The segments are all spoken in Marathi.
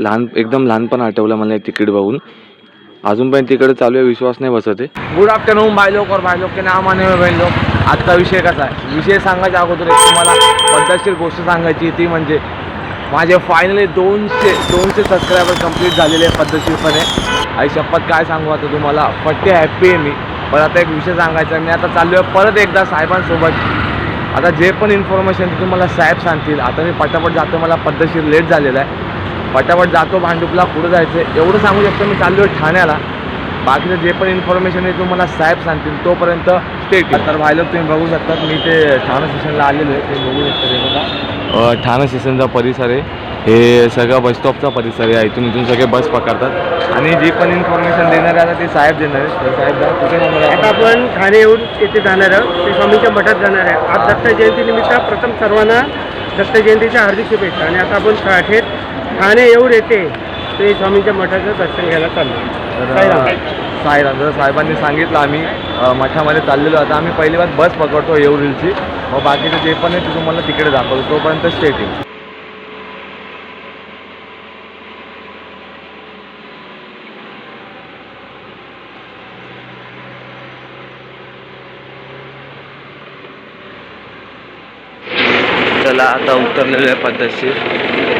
लहान एकदम लहानपण आठवलं मला तिकीट बघून. अजून पण तिकडे चालू आहे विश्वास नाही बसत आहे. गुड आफ्टरनून भाई लोक और भाई लोक. के नाम आने बहीण लोक? आजचा विषय कसा आहे? विषय सांगायच्या अगोदर एक तुम्हाला पद्धतशीर गोष्ट सांगायची ती म्हणजे माझे फायनली दोनशे दोनशे सबस्क्रायबर कंप्लीट झालेले आहे पद्धतशीरपणे. आई शपथ काय सांगू आता तुम्हाला? फट्टे हॅप्पी आहे मी. पण आता एक विषय सांगायचा आहे. मी आता चाललो आहे परत एकदा साहेबांसोबत. आता जे पण इन्फॉर्मेशन तुम्हाला साहेब सांगतील आता मी पटापट जातो मला पद्धतशीर लेट झालेला आहे. पटापट जातो भांडुपला पुढं जायचं एवढं सांगू शकतो मी चाललो आहे ठाण्याला. बाकीचं जे पण इन्फॉर्मेशन आहे तुम्हाला साहेब सांगतील. तोपर्यंत स्टेट तर भाई लोक तुम्ही बघू शकतात मी ते ठाणे स्टेशनला आलेलो आहे. तुम्ही बघू शकता हे बघा. ठाणे स्टेशनचा परिसर आहे. हे सगळं बस स्टॉपचा परिसर आहे. इथून इथून सगळे बस पकडतात. आणि जी पण इन्फॉर्मेशन देणार आहे आता ते साहेब देणार आहे तर साहेब आता आपण? ठाणे येऊन येथे जाणार आहोत. श्री स्वामींच्या मठात जाणार आहे. आज दत्त जयंतीनिमित्त प्रथम सर्वांना दत्त जयंतीच्या हार्दिक शुभेच्छा. आणि आता आपण थेट ठाणे येऊन येते श्री स्वामींच्या मठाचं दर्शन घ्यायला चाललो तर, साईराम. जसं साहेबांनी सांगितलं आम्ही मठामध्ये चाललेलो आता आम्ही पहिली बार बस पकडतो येऊरीलची मग बाकीचं जे पण आहे ते तुम्हाला तिकडे दाखवतो. तोपर्यंत स्टेट येईल चला आता उतरलेलो आहे पद्धतशीर.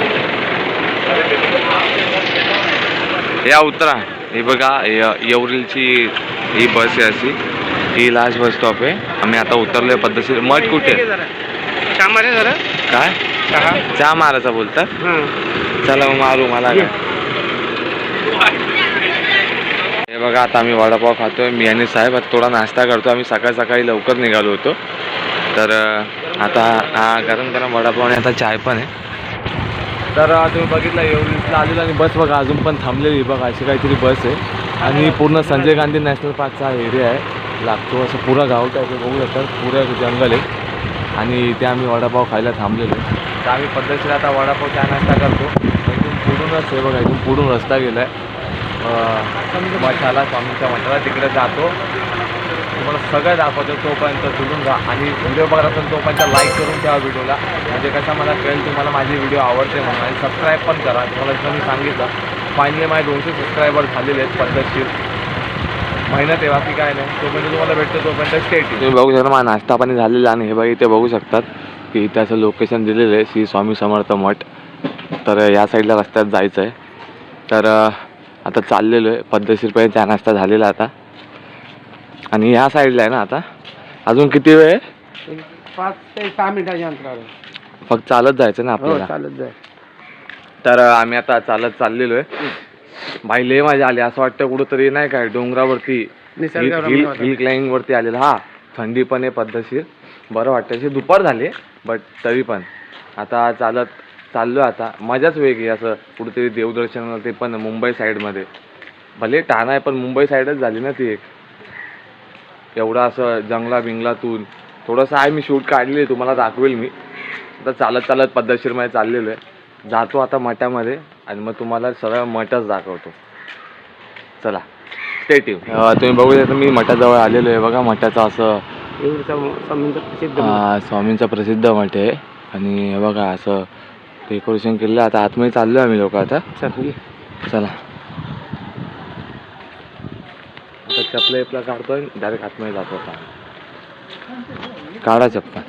या उतरा. हे बघा य- येवरीलची ही बस आहे अशी. ही लास्ट बस स्टॉप आहे. आम्ही आता उतरलोय पद्धतशीर. मठ कुठे? आहे? काय? चहा. मारायचा बोलतात? हां. चला मग मारू मला काय हे बघा आता आम्ही वडापाव खातोय. मी आणि साहेब आता थोडा नाश्ता करतो आम्ही सकाळी सकाळी लवकर निघालो होतो. तर आता हा गरम गरम वडापाव आणि आता चाय पण आहे. तर तुम्ही बघितलं येऊरीला आलेलो आणि बस बघा अजून पण थांबलेली बघा अशी काहीतरी बस आहे. आणि पूर्ण संजय गांधी नॅशनल पार्कचा हा एरिया आहे. लागतो असं पुरा गाव आहे बघू शकतात पुरं जंगल आहे. आणि इथे आम्ही वडापाव खायला थांबलेलो आहे. तर आम्ही पद्धतशीर आता वडापाव चहा नाश्ता करतो. इथून पुढूनच हे बघा इथून पुढून रस्ता गेला आहे मठाला स्वामींच्या मठाला तिकडे जातो. तुम्हाला सगळं दाखवतो तोपर्यंत जुळून जा आणि व्हिडिओ बघत असेल तोपर्यंत लाईक करून ठेवा व्हिडिओला म्हणजे कसं मला कळेल तुम्हाला माझी व्हिडिओ आवडते म्हणून. आणि सबस्क्राईब पण करा. तुम्हाला जसं मी सांगितलं फायनली माझे दोनशे सबस्क्रायबर झालेले आहेत पद्धतशीर. महिन्यात आहे बाकी काय नाही. तोपर्यंत तुम्हाला भेटतो तोपर्यंत स्टेट तुम्ही बघू शकता माझा नाश्ता पाणी झालेला आहे आणि हे बघा इथे बघू शकतात की इथे असं लोकेशन दिलेलं आहे श्री स्वामी समर्थ मठ. तर या साईडला रस्त्यात जायचं आहे तर आता चाललेलो आहे. पद्धतशीरपणे चहा नाश्ता झालेला आता. आणि ह्या साईडला आहे ना आता? अजून किती वेळ? पाच ते सहा मिनिटाच्या अंतरावर. फक्त चालत जायचं ना हो आपल्याला. चालत जाय. तर आम्ही आता चालत चाललेलो आहे. भाई लय मजा आली. असं वाटतं कुठंतरी नाही काय डोंगरावरती. हिल क्लाइंबिंग वरती आलेलं. हा थंडी पण आहे पद्धतशीर. बरं वाटतं. अशी दुपार झाली बट तरी पण. आता चालत चाललो आता. मजाच वेगळी असं कुठेतरी देवदर्शन ते पण मुंबई साईडमध्ये. भले ठाणा आहे पण मुंबई साईडच झाली ना ती एक. एवढं असं जंगला बिंगलातून थोडंसं आहे मी शूट काढली तुम्हाला दाखवेल मी. आता चालत चालत पद्धतशीरमध्ये चाललेलो आहे. जातो आता मठामध्ये आणि मग तुम्हाला सरळ मठच दाखवतो. चला स्टेटिव्ह तुम्ही बघू शकता मी मठाजवळ आलेलो आहे. बघा मठाचं असं स्वामींचं प्रसिद्ध मठ. हा, स्वामींचं प्रसिद्ध मठ आहे. आणि बघा असं डेकोरेशन केलेलं आहे. आता आतमध्ये चाललो आम्ही लोक आता. चल, ये. आता चपला इपला काढतोय डायरेक्ट हातमध्ये जातो आता काढा चप्पल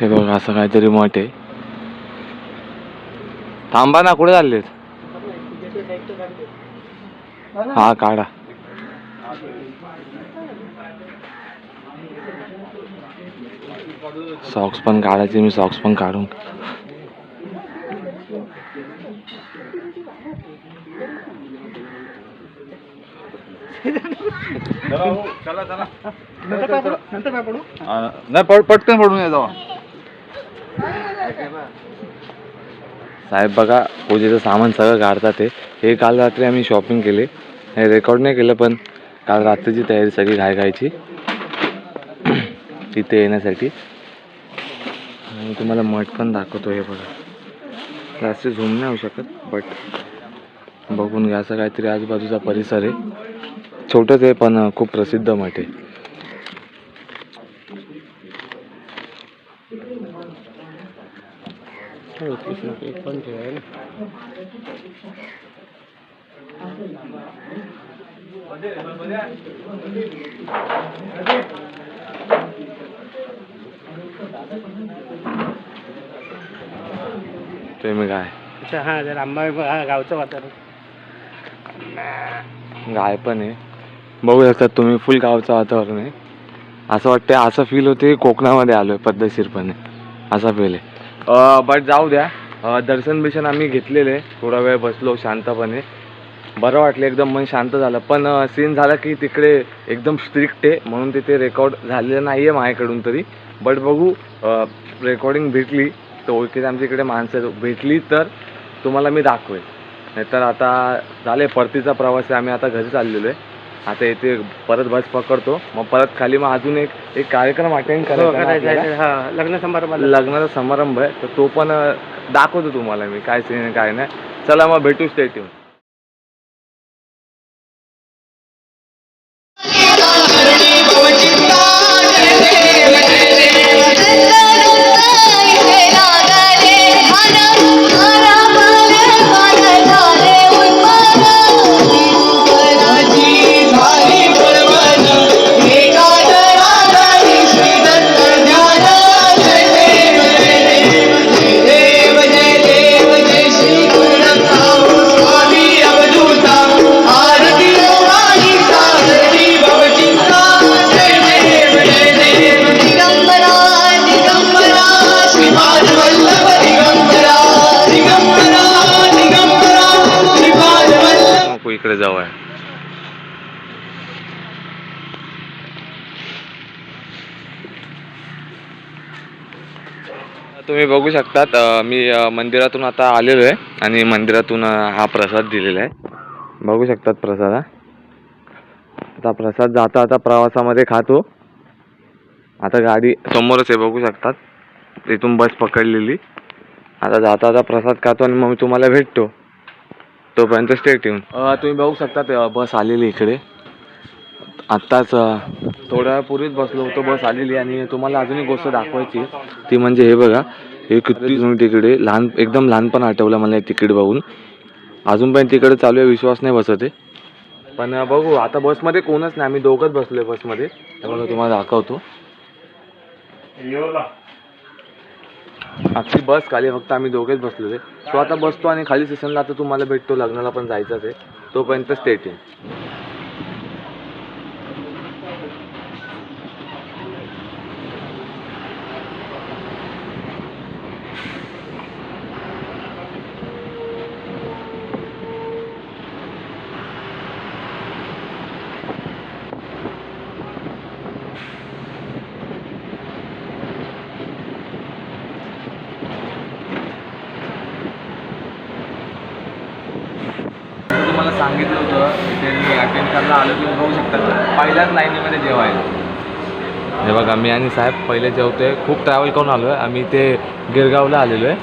हे बघा असं काहीतरी मठ आहे. थांबा ना कुठे चाललेत? हा काढा. सॉक्स पण काढायचे मी सॉक्स पण काढून. पडू नाही पट पटकन पडून ये जावा. साहेब बघा पूजेचं सामान सगळं काढतात ते. हे काल रात्री आम्ही शॉपिंग केले. हे रेकॉर्ड नाही केलं पण काल रात्रीची तयारी सगळी घाय घायची तिथे येण्यासाठी. आणि तुम्हाला मठ पण दाखवतो हे बघा. जास्त झूम नाही होऊ शकत बट बघून घ्या. असं काहीतरी आजूबाजूचा परिसर आहे. छोटंच आहे पण खूप प्रसिद्ध मठ आहे. पण ठेवाय ना तुम्ही काय? अच्छा हां जर आंबा हा गावचं वातावरण. गाय पण आहे. बघू शकतात तुम्ही फुल गावचं वातावरण आहे. असं वाटतं असं फील होते कोकणामध्ये आलोय पद्धतशीरपणे. असा फील आहे. बट जाऊ द्या. दर्शन बिशन आम्ही घेतलेले. थोडा वेळ बसलो शांतपणे. बरं वाटलं एकदम मन शांत झालं. पण सीन झाला की तिकडे एकदम स्ट्रिक्ट आहे. म्हणून तिथे रेकॉर्ड झालेलं नाही आहे माझ्याकडून तरी. बट बघू रेकॉर्डिंग भेटली तर ओळखीत आमच्या इकडे माणसं भेटली तर तुम्हाला मी दाखवेल. नाहीतर आता झाले परतीचा प्रवास आहे. आम्ही आता घरी चाललेलो आहे. आता येथे परत बस पकडतो. मग परत खाली मग अजून एक एक कार्यक्रम अटेंड करायचा. हा लग्न समारंभाला लग्नाचा समारंभ आहे. तर तो पण दाखवतो तुम्हाला मी काय सीन काय नाही. चला मग भेटू स्टेट येऊन इकडे जाऊया. तुम्ही बघू शकतात मी मंदिरातून आता आलेलो आहे आणि मंदिरातून हा प्रसाद दिलेला आहे. बघू शकतात प्रसाद हा. आता प्रसाद जाता आता प्रवासामध्ये खातो. आता गाडी समोरच आहे बघू शकतात. तिथून बस पकडलेली. आता जाता आता प्रसाद खातो आणि मग मी तुम्हाला भेटतो. तोपर्यंत स्टेट येऊन तुम्ही बघू शकता बस आलेली इकडे. आत्ताच थोड्या वेळापूर्वीच बसलो होतो बस आलेली आणि तुम्हाला अजून एक गोष्ट दाखवायची आहे. ती म्हणजे हे बघा हे किती जुनी तिकडे लहान एकदम लहानपण आठवलं मला हे तिकीट बघून. अजून पण तिकडे चालू आहे विश्वास नाही बसत आहे. पण बघू आता बसमध्ये कोणच नाही आम्ही दोघंच बसलोय बसमध्ये. हे बघा तुम्हाला दाखवतो. अख्खी बस खाली फक्त आम्ही दोघेच बसलेले सो आता बसतो आणि खाली स्टेशनला आता तुम्हाला भेटतो लग्नाला पण जायचंच आहे. तोपर्यंत स्टेट येईल तुम्हाला सांगितलं होतं इथे मी अटेंड करायला आलो तुम्ही बघू शकतात पहिल्याच लाईनीमध्ये जेवायला हे बघा मी आणि साहेब पहिले जेवतोय. खूप ट्रॅव्हल करून आलो आहे आम्ही ते गिरगावला आलेलो आहे.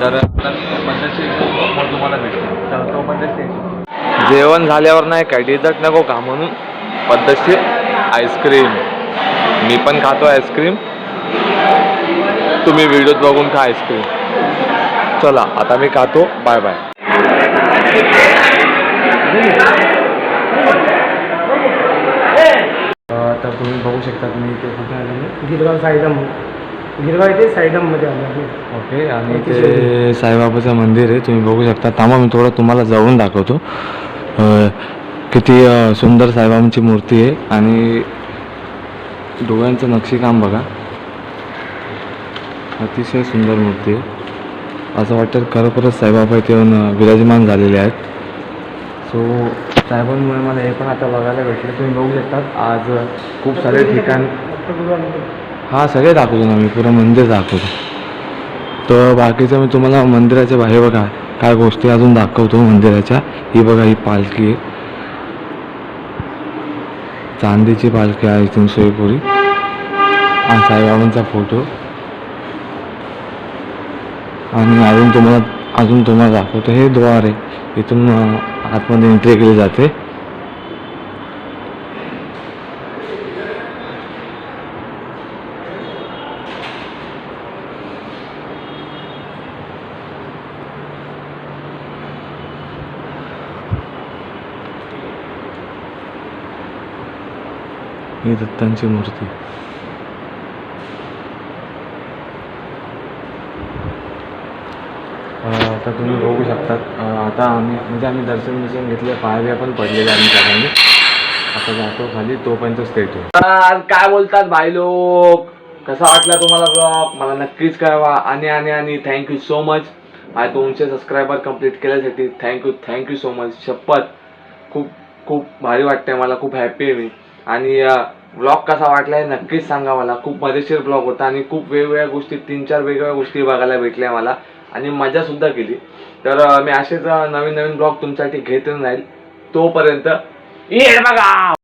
तर आता मी तुम्हाला भेटतो. तर तो पद्धतशीर जेवण झाल्यावर नाही काय डिझर्ट नको का म्हणून पद्धतशीर आईस्क्रीम मी पण खातो आईस्क्रीम तुम्ही व्हिडिओत बघून खा आईस्क्रीम चला आता मी खातो. बाय बाय तर तुम्ही बघू शकता मी इथे कुठे आलेलो गिरगाव साईडम. गिरगाव इथे साईडममध्ये आलो. ओके आणि ते साईबाबाचं मंदिर आहे. तुम्ही बघू शकता. थांबा मी थोडं तुम्हाला जाऊन दाखवतो. किती सुंदर साईबाबांची मूर्ती आहे. आणि डोळ्यांचं नक्षीकाम बघा. अतिशय सुंदर मूर्ती आहे. असं वाटतं खरोखरच साईबाबा इथे येऊन विराजमान झालेले आहेत. सो साहेबांमुळे मला हे पण आता बघायला भेटलं. तुम्ही बघू शकतात. आज खूप सारे ठिकाण हा सगळे दाखवतो ना मी. पुरं मंदिर दाखवतो. तर बाकीचं मी तुम्हाला मंदिराच्या बाहेर बघा. काय गोष्टी अजून दाखवतो मंदिराच्या. ही बघा ही पालखी आहे. चांदीची पालखी आहे इथून सोयपुरी. हा साईबाबांचा फोटो. आणि अजून तुम्हाला अजून तुम्हाला दाखवतो. हे द्वार आहे. इथून आतमध्ये एंट्री केली जाते. ही दत्तांची मूर्ती. आता तुम्ही बघू शकतात. आता आम्ही म्हणजे आम्ही दर्शन दर्शन घेतले पायऱ्या पण पडलेल्या आम्ही त्यामध्ये आता जातो खाली तोपर्यंत स्टेट आज काय बोलतात भाई लोक? कसा वाटला तुम्हाला ब्लॉग मला नक्कीच कळवा. आणि आणि आणि थँक्यू सो मच माझे तुमचे subscriber complete केल्यासाठी thank you thank you so much शपथ. खूप खूप भारी वाटतंय मला खूप हॅपी आहे मी. आणि ब्लॉग कसा वाटला आहे नक्कीच सांगा मला. खूप मजेशीर ब्लॉग होता आणि खूप वेगवेगळ्या गोष्टी तीन चार वेगवेगळ्या गोष्टी बघायला भेटल्या मला. आणि मजासुद्धा केली. तर मी असेच नवीन नवीन ब्लॉग तुमच्यासाठी घेत राहील तोपर्यंत ये बघा!